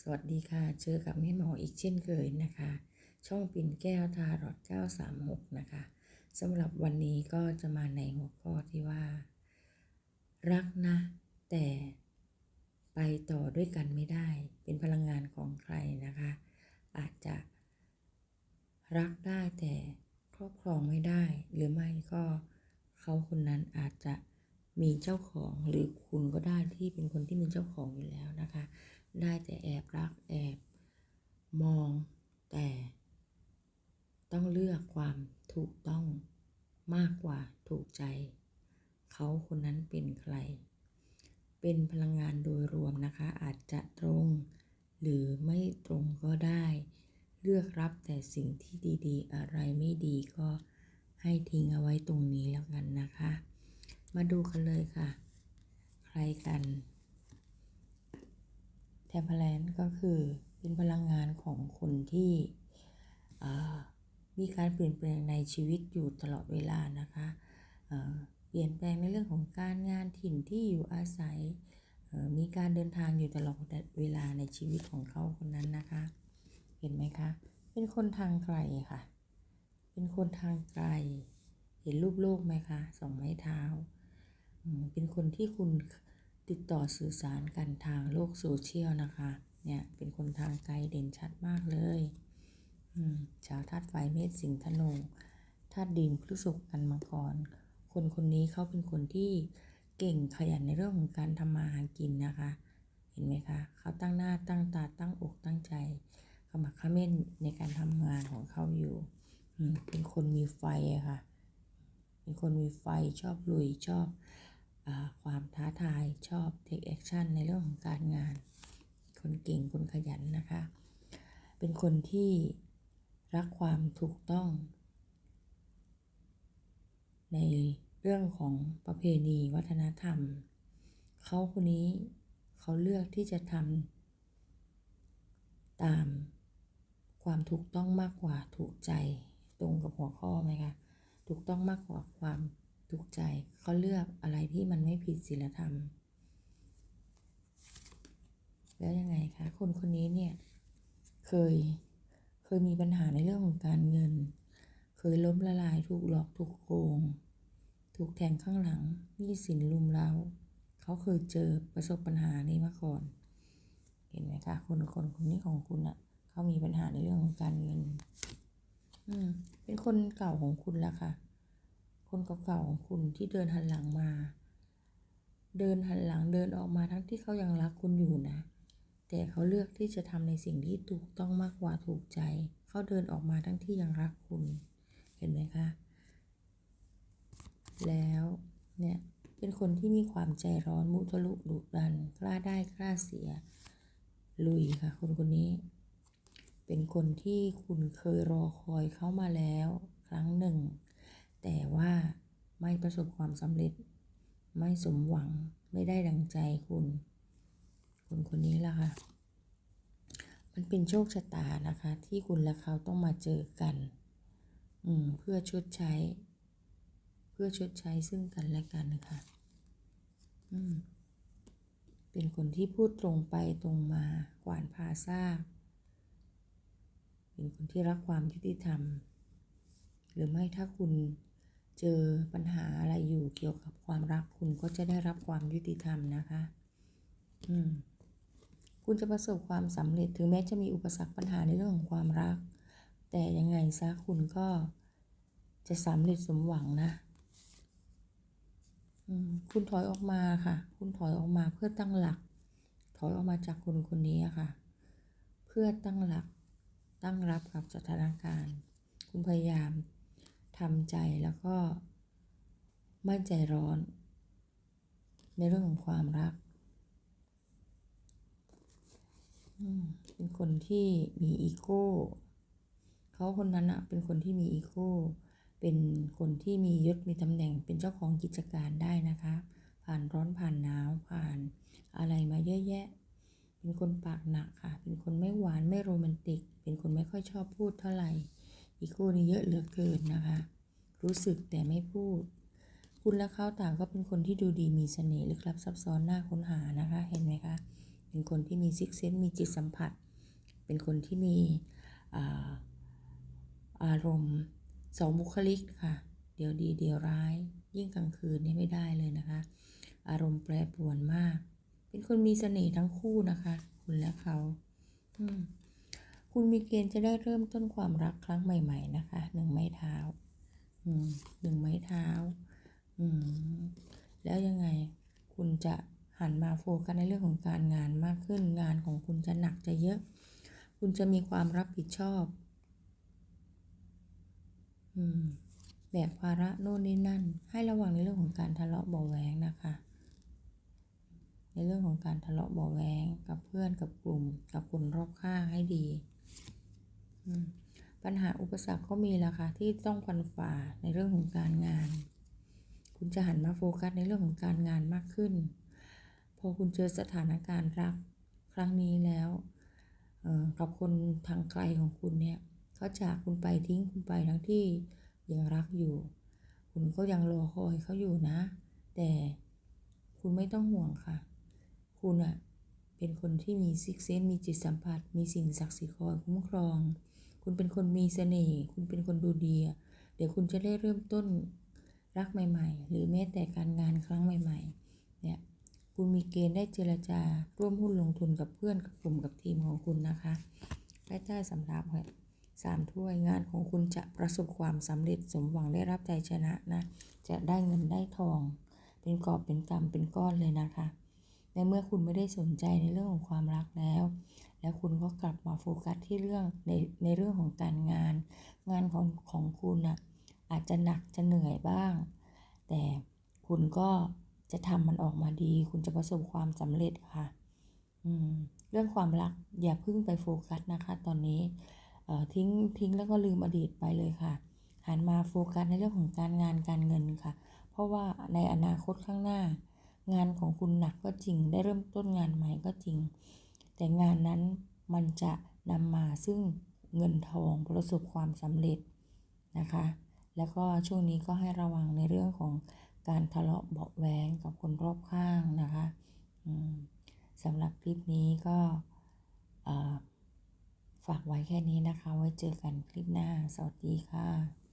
สวัสดีค่ะ เจอกับแม่หมออีกเช่นเคยนะคะ ช่องปิ่นแก้วทารอด936 นะคะสำหรับวันนี้ก็จะมาในหัวข้อที่ว่า รักนะ แต่ไปต่อด้วยกันไม่ได้ เป็นพลังงานของใครนะคะ อาจจะรักได้แต่ครอบครองไม่ได้ หรือไม่ก็เขาคนนั้นอาจจะ มีเจ้าของหรือคุณก็ได้ที่เป็นคนที่มีเจ้าของอยู่แล้วนะคะ ได้แต่แอบรักแอบมองแต่ต้องเลือกความถูกต้องมากกว่าถูกใจ เขาคนนั้นเป็นใคร เป็นพลังงานโดยรวมนะคะ อาจจะตรง หรือไม่ตรงก็ได้ เลือกรับแต่สิ่งที่ดีๆ อะไรไม่ดีก็ให้ทิ้งเอาไว้ตรงนี้แล้วกันนะคะ มาดูกันเลยค่ะ ใครกัน แทมเพลนก็คือเป็นพลังงานของคนที่มีการเปลี่ยนแปลงในชีวิตอยู่ตลอดเวลานะคะเเปลี่ยนแปลงในเรื่องของการงานถิ่นที่อยู่อาศัย มีการเดินทางอยู่ตลอดเวลาในชีวิตของเขาคนนั้นนะคะ เห็นไหมคะ เป็นคนทางไกลค่ะ เป็นคนทางไกล เห็นรูปโลกไหมคะสองไม้เท้า เป็นคนที่คุณติดต่อสื่อสารกันทางโลกโซเชียลนะคะ เนี่ย เป็นคนทางไกลเด่นชัดมากเลยอืมชาวธาตุไฟเมษสิงห์ธนูธาตุดินพฤษภกันมาก่อนคนคนนี้เขาเป็นคนที่เก่งขยันในเรื่องของการทำมาหากินนะคะ เห็นไหมคะ เขาตั้งหน้าตั้งตาตั้งอกตั้งใจขมักขม้นในการทำงานของเขาอยู่อืมเป็นคนมีไฟะค่ะ เป็นคนมีไฟชอบลุยชอบ ความท้าทายชอบ take action ในเรื่องของการงาน คนเก่งคนขยันนะคะ เป็นคนที่รักความถูกต้อง ในเรื่องของประเพณีวัฒนธรรม เขาคนนี้เขาเลือกที่จะทำตามความถูกต้องมากกว่าถูกใจตรงกับหัวข้อไหมคะถูกต้องมากกว่าความ ถูกใจเขาเลือกอะไรที่มันไม่ผิดศีลธรรม แล้วยังไงคะ คนคนนี้เนี่ย เคยเคยมีปัญหาในเรื่องของการเงิน เคยล้มละลายถูกหลอกถูกโกง ถูกแทงข้างหลังนี้สินลุมเร้าเขาเคยเจอประสบปัญหานี้มาก่อน เห็นไหมคะคนคนคนนี้ของคุณอะ่ะเขามีปัญหาในเรื่องของการเงิน อืม เป็นคนเก่าของคุณแล้วค่ะ คนเก่าๆของคุณที่เดินหันหลังมา เดินหันหลังเดินออกมาทั้งที่เขายังรักคุณอยู่นะ แต่เขาเลือกที่จะทำในสิ่งที่ถูกต้องมากกว่าถูกใจ เขาเดินออกมาทั้งที่ยังรักคุณ เห็นไหมคะ แล้วเนี่ยเป็นคนที่มีความใจร้อนมุทะลุดุดัน กล้าได้กล้าเสีย ลุยค่ะ คนคนนี้ เป็นคนที่คุณเคยรอคอยเขามาแล้ว ครั้งหนึ่ง แต่ว่าไม่ประสบความสำเร็จ ไม่สมหวังไม่ได้ดังใจคุณ คนคนนี้ล่ะค่ะ มันเป็นโชคชะตานะคะ ที่คุณและเขาต้องมาเจอกัน อืมเพื่อชดใช้ เพื่อชดใช้ซึ่งกันและกันนะคะอืมเป็นคนที่พูดตรงไปตรงมากวานพาซากเป็นคนที่รักความยุติธรรม หรือไม่ถ้าคุณ เจอปัญหาอะไรอยู่เกี่ยวกับความรักคุณก็จะได้รับความยุติธรรมนะคะ อืม คุณจะประสบความสำเร็จถึงแม้จะมีอุปสรรคปัญหาในเรื่องของความรัก แต่ยังไงซะคุณก็จะสำเร็จสมหวังนะ อืม คุณถอยออกมาค่ะ คุณถอยออกมาเพื่อตั้งหลัก ถอยออกมาจากคนคนนี้ค่ะ เพื่อตั้งหลัก ตั้งรับกับสถานการณ์ คุณพยายาม ทำใจแล้วก็ไม่ใจร้อน ในเรื่องของความรัก เป็นคนที่มีอีโก้ เขาคนนั้นอะเป็นคนที่มีอีโก้ เป็นคนที่มียศมีตำแหน่งเป็นเจ้าของกิจการได้นะคะ ผ่านร้อนผ่านหนาวผ่านอะไรมาเยอะแยะ เป็นคนปากหนักค่ะ เป็นคนไม่หวานไม่โรแมนติก เป็นคนไม่ค่อยชอบพูดเท่าไหร่ อีโก้นี่เยอะเหลือเกินนะคะ รู้สึกแต่ไม่พูด คุณและเขาต่างก็เป็นคนที่ดูดีมีเสน่ห์ลึกลับซับซ้อนน่าค้นหานะคะ เห็นไหมคะ เป็นคนที่มีซิกเซนมีจิตสัมผัส เป็นคนที่มีอาอารมณ์สองบุคลิกค่ะ เดี๋ยวดีเดี๋ยวร้าย ยิ่งกลางคืนนี่ไม่ได้เลยนะคะ อารมณ์แปรปรวนมาก เป็นคนมีเสน่ห์ทั้งคู่นะคะ คุณและเขา อืม คุณมีเกณฑ์จะได้เริ่มต้นความรักครั้งใหม่ ๆ นะคะหนึ่งไม้เท้าหนึ่งไม้เท้าแล้วยังไงคุณจะหันมาโฟกัสในเรื่องของการงานมากขึ้น งานของคุณจะหนักจะเยอะ คุณจะมีความรับผิดชอบอแบกภาระโน่นนี่นั่น ให้ระวังในเรื่องของการทะเลาะเบาแวงนะคะ ในเรื่องของการทะเลาะเบาแวงกับเพื่อนกับกลุ่ม กับคนรอบข้างให้ดี ปัญหาอุปสรรคก็มีแล้วค่ะที่ต้องฟันฝ่าในเรื่องของการงาน คุณจะหันมาโฟกัสในเรื่องของการงานมากขึ้น พอคุณเจอสถานการณ์รักครั้งนี้แล้วกับคนทางไกลของคุณเนี่ยเขาจากคุณไปทิ้งคุณไปทั้งที่ยังรักอยู่ คุณก็ยังรอคอยเขาอยู่นะ แต่คุณไม่ต้องห่วงค่ะ คุณอะเป็นคนที่มีซิกเซนมีจิตสัมผัส มีสิ่งศักดิ์สิทธิ์คอยคุ้มครอง คุณเป็นคนมีเสน่ห์ คุณเป็นคนดูดี เดี๋ยวคุณจะได้เริ่มต้นรักใหม่ ๆ หรือแม้แต่การงานครั้งใหม่ ๆ เนี่ย คุณมีเกณฑ์ได้เจรจา ร่วมหุ้นลงทุนกับเพื่อนกับกลุ่มกับทีมของคุณนะคะใต้ใต้สำรับค่ะสามถ้วยงานของคุณจะประสบความสำเร็จสมหวังได้รับใจชนะนะ จะได้เงินได้ทอง เป็นกอบเป็นกำเป็นก้อนเลยนะคะ ในเมื่อคุณไม่ได้สนใจในเรื่องของความรักแล้ว แล้วคุณก็กลับมาโฟกัสที่เรื่องในในเรื่องของการงาน งานของของคุณน่ะอาจจะหนักจะเหนื่อยบ้าง แต่คุณก็จะทำมันออกมาดี คุณจะประสบความสำเร็จค่ะอืมเรื่องความรักอย่าเพิ่งไปโฟกัสนะคะ ตอนนี้เอ่อทิ้งทิ้งแล้วก็ลืมอดีตไปเลยค่ะ หันมาโฟกัสในเรื่องของการงานการเงินค่ะ เพราะว่าในอนาคตข้างหน้า งานของคุณหนักก็จริง ได้เริ่มต้นงานใหม่ก็จริง แต่งานนั้นมันจะนำมาซึ่งเงินทองประสบความสำเร็จนะคะ แล้วก็ช่วงนี้ก็ให้ระวังในเรื่องของการทะเลาะเบาะแว้งกับคนรอบข้างนะคะสำหรับคลิปนี้ก็ฝากไว้แค่นี้นะคะ ไว้เจอกันคลิปหน้า สวัสดีค่ะ